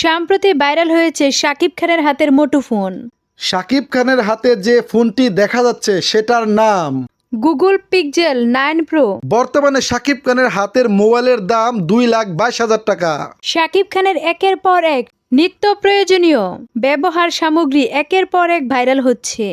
সম্প্রতি ভাইরাল হয়েছে শাকিব খানের হাতের মোটু ফোন। শাকিব খানের হাতে যে ফোনটি দেখা যাচ্ছে সেটার নাম গুগল পিকজেল নাইন প্রো। বর্তমানে শাকিব খানের হাতের মোবাইলের দাম দুই লাখ বাইশ হাজার টাকা। শাকিব খানের একের পর এক নিত্য প্রয়োজনীয় ব্যবহার সামগ্রী একের পর এক ভাইরাল হচ্ছে।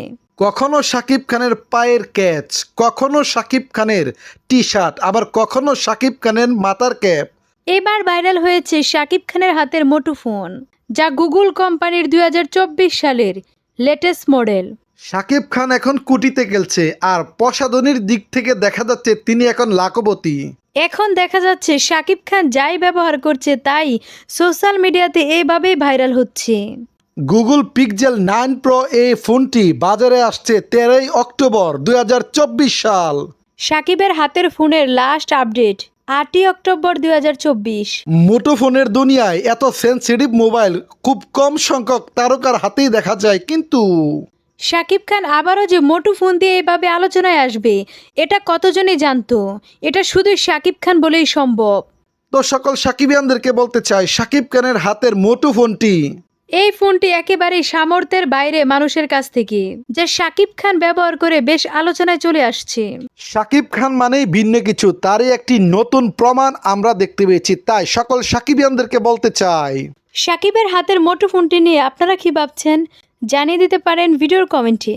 কখনো শাকিব খানের পায়ের ক্যাচ কখনো শাকিব খানের টি শার্ট আবার কখনো শাকিব খানের মাথার ক্যাপ। এবার ভাইরাল হয়েছে শাকিব খানের হাতের মোটু ফোন যা গুগল কোম্পানির দুই হাজার চব্বিশ সালের লেটেস্ট মডেল। শাকিব খান এখন কুটিতে খেলছে আর প্রসাধনীর দিক থেকে দেখা যাচ্ছে তিনি এখন লাখপতি। এখন দেখা যাচ্ছে শাকিব খান যাই ব্যবহার করছে তাই সোশ্যাল মিডিয়াতে এইভাবেই ভাইরাল হচ্ছে। গুগল পিকজেল নাইন প্রো এই ফোনটি বাজারে আসছে তেরোই অক্টোবর দুই হাজার চব্বিশ সাল। শাকিবের হাতের ফোনের লাস্ট আপডেট আটই অক্টোবর দুই মুঠোফোনের দুনিয়ায় এত সেন্সিটিভ মোবাইল খুব কম সংখ্যক তারকার হাতেই দেখা যায় কিন্তু। শাকিব খান আবারও যে মোটু ফোন দিয়ে এভাবে আলোচনায় আসবে এটা কতজনই জানতো? এটা শুধু শাকিব খান বলেই সম্ভব। তো সকল সাকিবিয়ানদেরকে বলতে চাই শাকিব খানের হাতের মুঠোফোনটি। এই ফোনটি একেবারেই সামর্থ্যের বাইরে মানুষের কাছ থেকে যা সাকিব খান ব্যবহার করে বেশ আলোচনায় চলে আসছে। সাকিব খান মানেই ভিন্ন কিছু তারই একটি নতুন প্রমাণ আমরা দেখতে পেয়েছি। তাই সকল সাকিবিয়ানদেরকে বলতে চাই। সাকিবের হাতের মোটো ফোনটি নিয়ে আপনারা কি ভাবছেন? জানিয়ে দিতে পারেন ভিডিওর কমেন্টে।